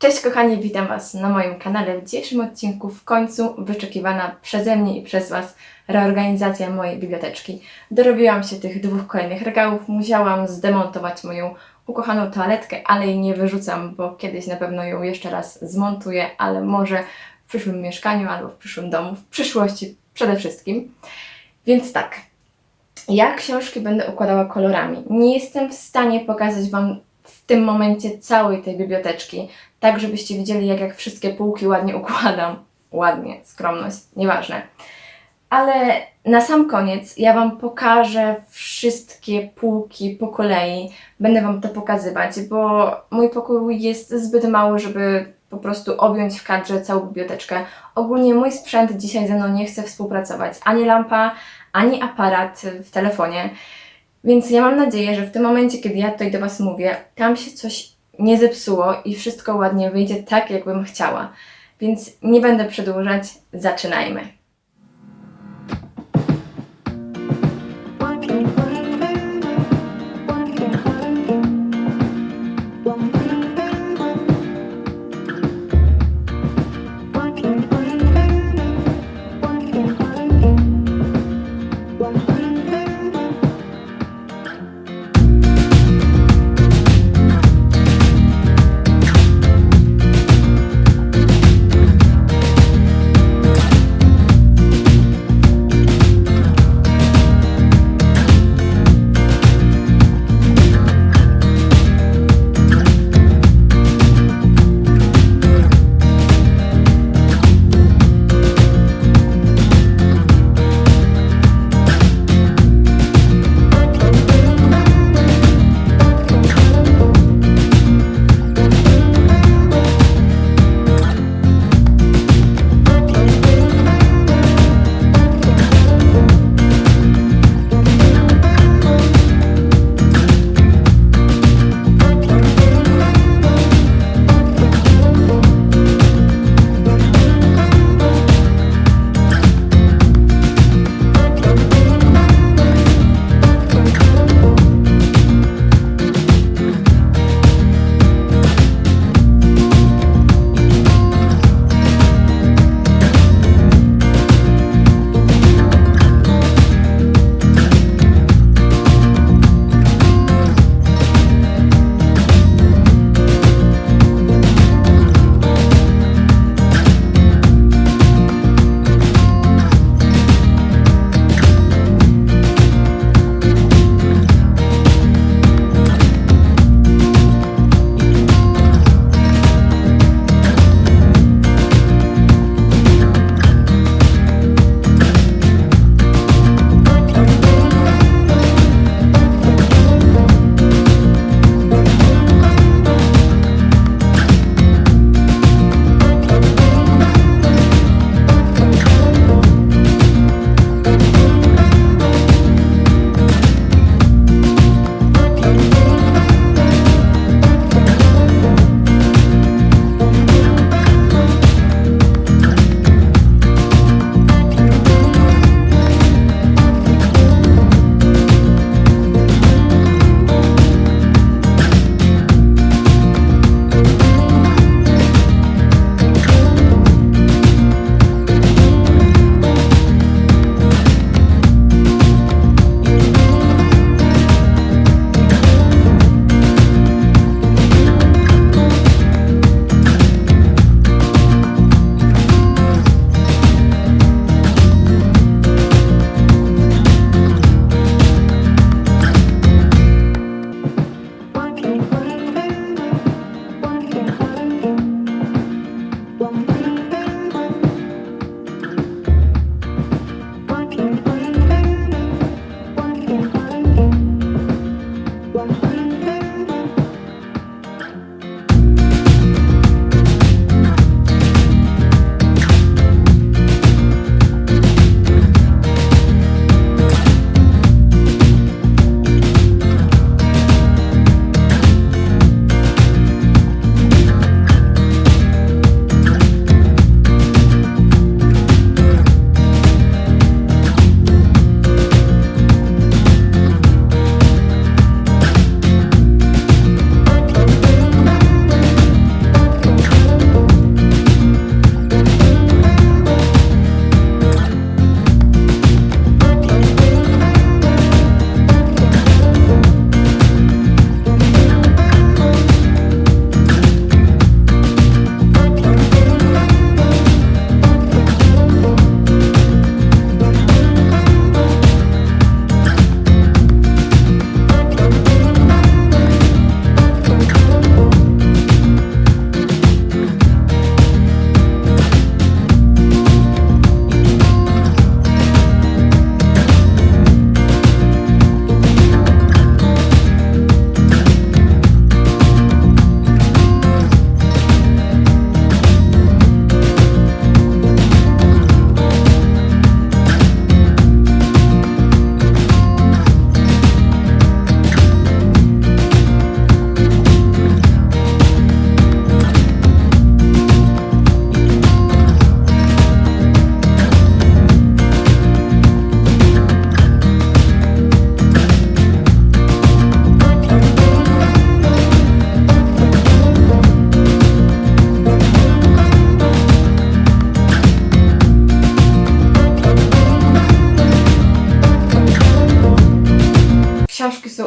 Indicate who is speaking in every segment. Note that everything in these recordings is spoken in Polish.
Speaker 1: Cześć kochani, witam Was na moim kanale. W dzisiejszym odcinku w końcu wyczekiwana przeze mnie i przez Was reorganizacja mojej biblioteczki. Dorobiłam się tych dwóch kolejnych regałów, musiałam zdemontować moją ukochaną toaletkę, ale jej nie wyrzucam, bo kiedyś na pewno ją jeszcze raz zmontuję, ale może w przyszłym mieszkaniu albo w przyszłym domu, w przyszłości przede wszystkim. Więc tak, ja książki będę układała kolorami. Nie jestem w stanie pokazać Wam w tym momencie całej tej biblioteczki, tak żebyście widzieli, jak, jak wszystkie półki ładnie układam. Ładnie, skromność, nieważne. Ale na sam koniec ja Wam pokażę wszystkie półki po kolei. Będę Wam to pokazywać, bo mój pokój jest zbyt mały, żeby po prostu objąć w kadrze całą biblioteczkę. Ogólnie mój sprzęt dzisiaj ze mną nie chce współpracować. Ani lampa, ani aparat w telefonie. Więc ja mam nadzieję, że w tym momencie, kiedy ja tutaj do Was mówię, tam się coś nie zepsuło i wszystko ładnie wyjdzie tak, jakbym chciała. Więc nie będę przedłużać, zaczynajmy.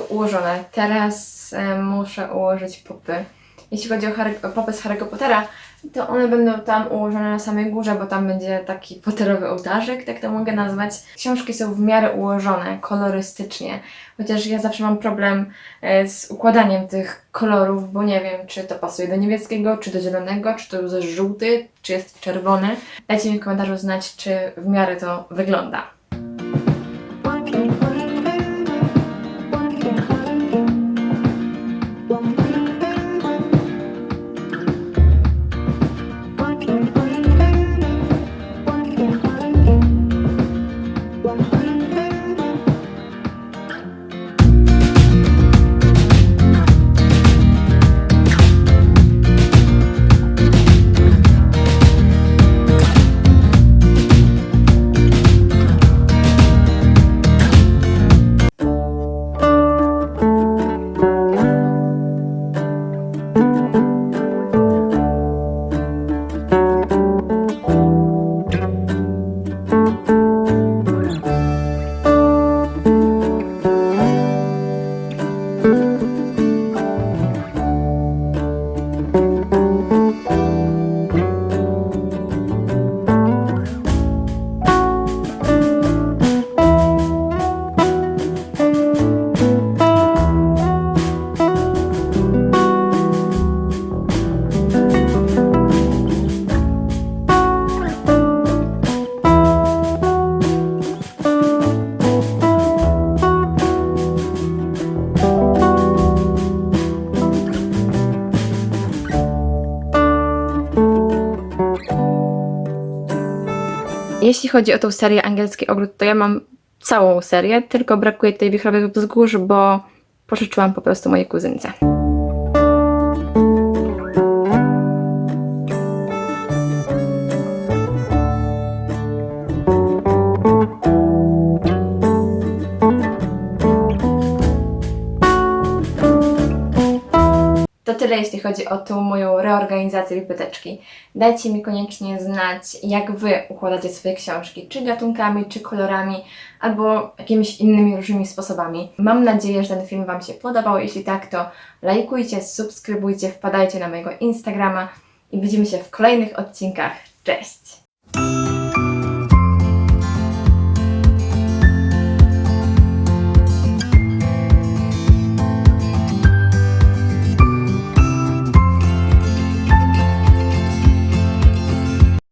Speaker 1: Ułożone. Teraz e, muszę ułożyć popy. Jeśli chodzi o, popy z Harry'ego Pottera, to one będą tam ułożone na samej górze, bo tam będzie taki potterowy ołtarzyk, tak to mogę nazwać. Książki są w miarę ułożone, kolorystycznie, chociaż ja zawsze mam problem e, z układaniem tych kolorów, bo nie wiem, czy to pasuje do niebieskiego, czy do zielonego, czy to jest żółty, czy jest czerwony. Dajcie mi w komentarzu znać, czy w miarę to wygląda. Jeśli chodzi o tą serię Angielski Ogród, to ja mam całą serię, tylko brakuje tej wichrowych wzgórz, bo pożyczyłam po prostu mojej kuzynce. To tyle, jeśli chodzi o tą moją reorganizację biblioteczki. Dajcie mi koniecznie znać, jak Wy układacie swoje książki, czy gatunkami, czy kolorami, albo jakimiś innymi różnymi sposobami. Mam nadzieję, że ten film Wam się podobał. Jeśli tak, to lajkujcie, subskrybujcie, wpadajcie na mojego Instagrama i widzimy się w kolejnych odcinkach. Cześć!